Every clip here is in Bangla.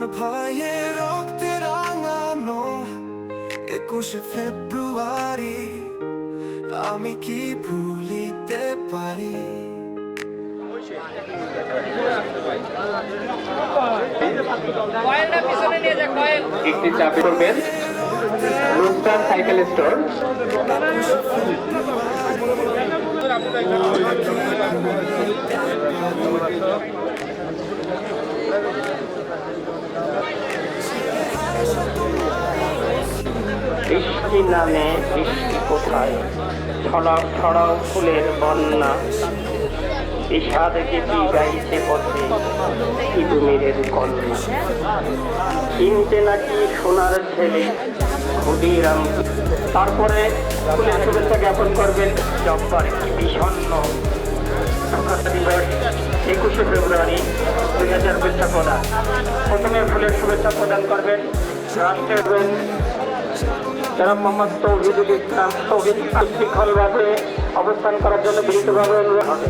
আমার ভাইয়ের রক্তে রাঙানো একুশে ফেব্রুয়ারি আমি কি ভুলিতে পারি? কয়েলটা পিছনে নিয়ে যা কয়েল। একটি করবেন সাইকেল স্টোর। বৃষ্টি নামে বৃষ্টি কোথায়? ছড়াও ছড়াও ফুলের বন্যা। বিষাদ গীতি গাইছে পথে? ইদুমিরের কন্যা। চিনতে নাকি সোনার ছেলে? ক্ষুদিরাম। তারপরে ফুলের শুভেচ্ছা জ্ঞাপন করবেন জব্বার কি বিষণ্ণ একুশে ফেব্রুয়ারি দুই হাজার শুভেচ্ছা প্রদান। প্রথমে ফুলের শুভেচ্ছা প্রদান করবেন রাষ্ট্রের যারা মোহাম্মদ তৌহিদুল ইসলাম, তৌহিদ শৃঙ্খলভাবে অবস্থান করার জন্য বিনীতভাবে অনুরোধ হবে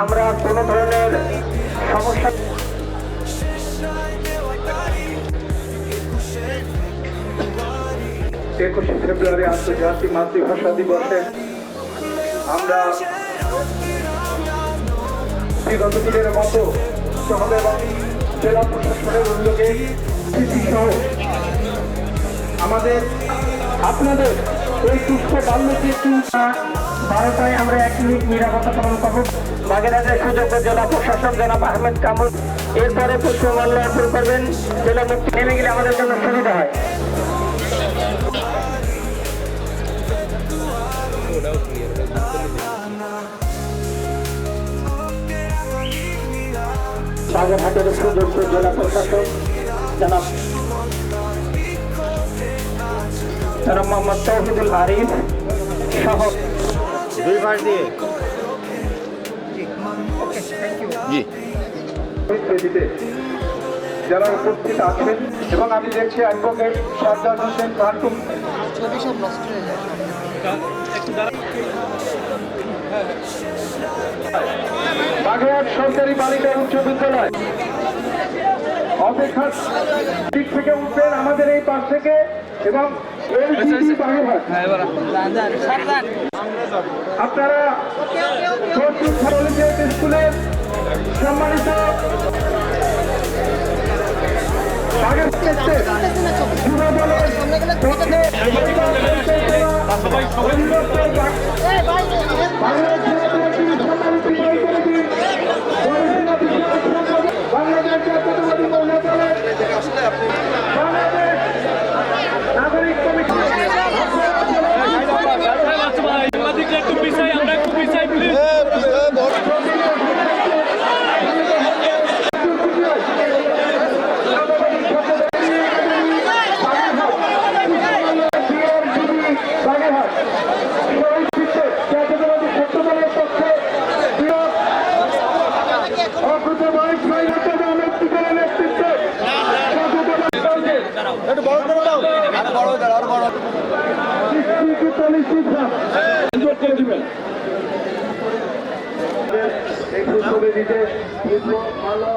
আমরা কোনো ধরনের সমস্যা একুশে ফেব্রুয়ারি আন্তর্জাতিক মাতৃভাষা দিবসে আমরা বিগত দিনের মতো এবং জেলা প্রশাসনের উদ্যোগে আমাদের আপনাদের এই সুস্থ বাল্যকে বারোটায় আমরা এক মিনিট নিরাপত্তা পালন করব। বাগেরহাটের সুযোগ্য জেলা প্রশাসক জনাব আহমেদ কামরুল। এরপরে পুষ্পমাল্য অর্পণ করবেন। জেলা মুক্তি নেমে গেলে আমাদের জন্য সুবিধা হয়। বাগেরহাটের সুযোগ্য জেলা প্রশাসক জনাব জনাব মোহাম্মদ তৌহিদুল আরিফ সহ বেদিতে যারা উপস্থিত আছেন এবং আমি দেখছি অ্যাডভোকেট সর্দার হোসেন খানটুম বাগেরহাট সরকারি বালিকা উচ্চ বিদ্যালয়। অপেক্ষা দিক থেকে উঠবেন আমাদের এই পাশ থেকে এবং এলজিডি বাগেরহাট। আপনারা প্রস্তুত কলেজিয়েট স্কুলের সম্মানিত বাগের ক্ষেত্রে একটু ছবি দিতে ভালো।